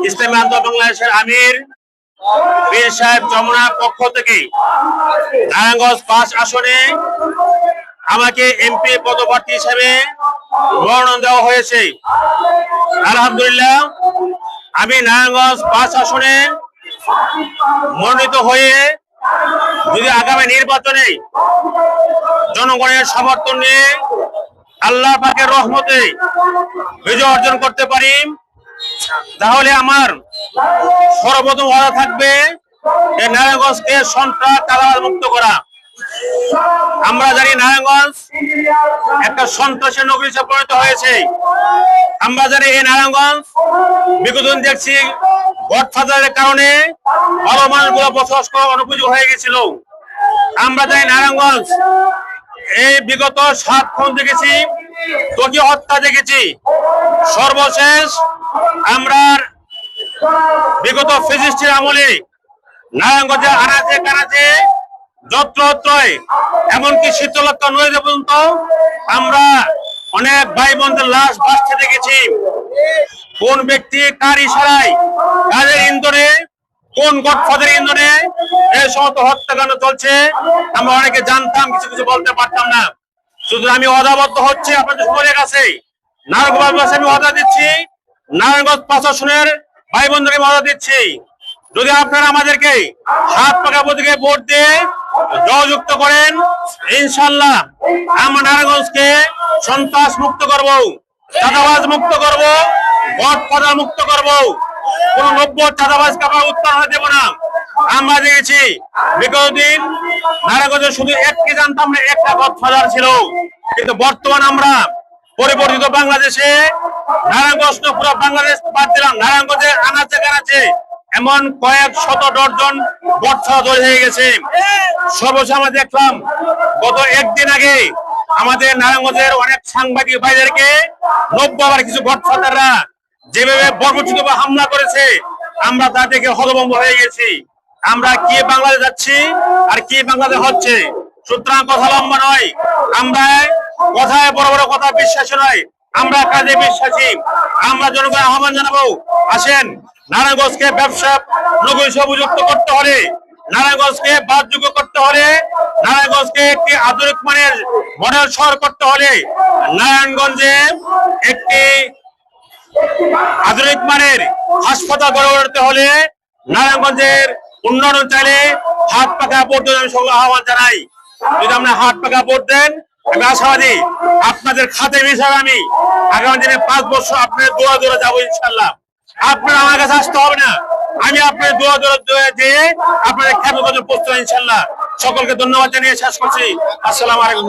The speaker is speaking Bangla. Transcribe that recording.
ইসলামী আন্দোলন বাংলাদেশের আমির বীর সাহেব যমুনা পক্ষ থেকে নারায়ণগঞ্জ পাঁচ আসনে আমাকে এমপি পদপ্রার্থী হিসেবে মনোনয়ন দেওয়া হয়েছে। আলহামদুলিল্লাহ, আমি নারায়ণগঞ্জ পাঁচ আসনে মনোনীত হয়ে যদি আগামী নির্বাচনে জনগণের সমর্থন নিয়ে আল্লাহ পাকের রহমতে বিজয় অর্জন করতে পারি তাহলে আমার সর্বপ্রথম ওয়াদা থাকবে এই নারায়ণগঞ্জকে সন্ত্রাস, চাঁদাবাজ মুক্ত করা। আমরা জানি নারায়ণগঞ্জ একটা সন্ত্রাসের নগরী পরিণত হয়েছে। আমরা জানি এই নারায়ণগঞ্জ বিগত দেখছি গডফাদারের কারণে ভালো মানুষগুলো বসবাস করা অনুপযোগী হয়ে গেছিল। আমরা জানি নারায়ণগঞ্জ এই বিগত সাত খুন দেখেছি তোকে হত্যা দেখেছি। সর্বশেষ আমরা বিগত ফিজিস্টের আমলে নারায়ণগঞ্জে আনাচে কানাচে যত্র এমনকি শীতলক্ষা নদীতে পর্যন্ত আমরা অনেক ভাই বোনদের লাশ ভাসতে দেখেছি। কোন ব্যক্তি কার ইশারায় কাদের ইন্ধনে, কোন গডফাদের ইন্ধনে এই সমস্ত হত্যাকাণ্ড চলছে, আমরা অনেকে জানতাম, কিছু কিছু বলতে পারতাম না। শুধু আমি অদাবদ্ধ হচ্ছে, আপনাদের সকলের কাছে। নারায়ণগঞ্জ বাসী আমি অদা দিচ্ছি। নারায়ণগঞ্জ প্রশাসনের ভাই আমি অদা দিচ্ছি। যদি আপনারা আমাদেরকে হাত পাকা প্রতীকে ভোট দিয়ে জয়যুক্ত করেন, ইনশাল্লাহ আমরা নারায়ণগঞ্জকে সন্ত্রাস মুক্ত করব, চাঁদাবাজ মুক্ত করব গডফাদা মুক্ত করব। কোন নব্য চাঁদাবাজ কাপড় উত্তর হতে দেব না। আমরা দেখেছি বিগত দিন নারায়ণগঞ্জে শুধু একটি জানতাম না, একটা গডফাদার ছিল। কিন্তু বর্তমান আমরা পরিবর্তিত বাংলাদেশে নারায়ণগঞ্জ পুরো বাংলাদেশ বাদ দিলাম। নারায়ণগঞ্জে আনাচে কানাচে এমন কয়েক শত ডজন বর্ষা তৈরি হয়ে গেছে। সর্বশেষ আমরা দেখলাম, গত একদিন আগে আমাদের নারায়ণগঞ্জের অনেক সাংবাদিক ভাইদেরকে নব্য আবার কিছু গডফাদাররা যেভাবে বর্বচিত হামলা করেছে, আমরা তা দেখে হতভম্ব হয়ে গেছি। আমরা কি বাংলাদেশ যাচ্ছি আর কি বাংলাদেশ হচ্ছে? সুতরাং কথা লম্বা নয় আমরা কথায় বড় বড় কথা বিশ্বাস নয়। আমরা কাজে বিশ্বাসী। আমরা জনগণ আহ্বান জানাব। আসেন, নারায়ণগঞ্জকে ব্যবসা নগরী উপযুক্ত করতে হলে, নারায়ণগঞ্জকে বাদযোগ্য করতে হলে, নারায়ণগঞ্জকে একটি আধুনিক মানের মডেল শহর করতে হলে, নারায়ণগঞ্জে একটি আধুনিক মানের হাসপাতাল গড়ে উঠতে হলে, নারায়ণগঞ্জের উন্নয়ন চাইলে হাত পাকা আমি সকল আহ্বান জানাই। যদি আপনার হাত পাকা ভোট দেন আমি আপনাদের খাতে হিসাবে আমি। আগামী দিনে পাঁচ বছর আপনাদের দোয়া দোয়া যাব ইনশাল্লাহ আপনার আমার কাছে আসতে হবে না। আমি আপনাদের দোয়া দোয়া দোয়া দিয়ে আপনাদের খ্যাত করতে ইনশাল্লাহ সকলকে ধন্যবাদ জানিয়ে শেষ করছি। আসসালাম আলাইকুম।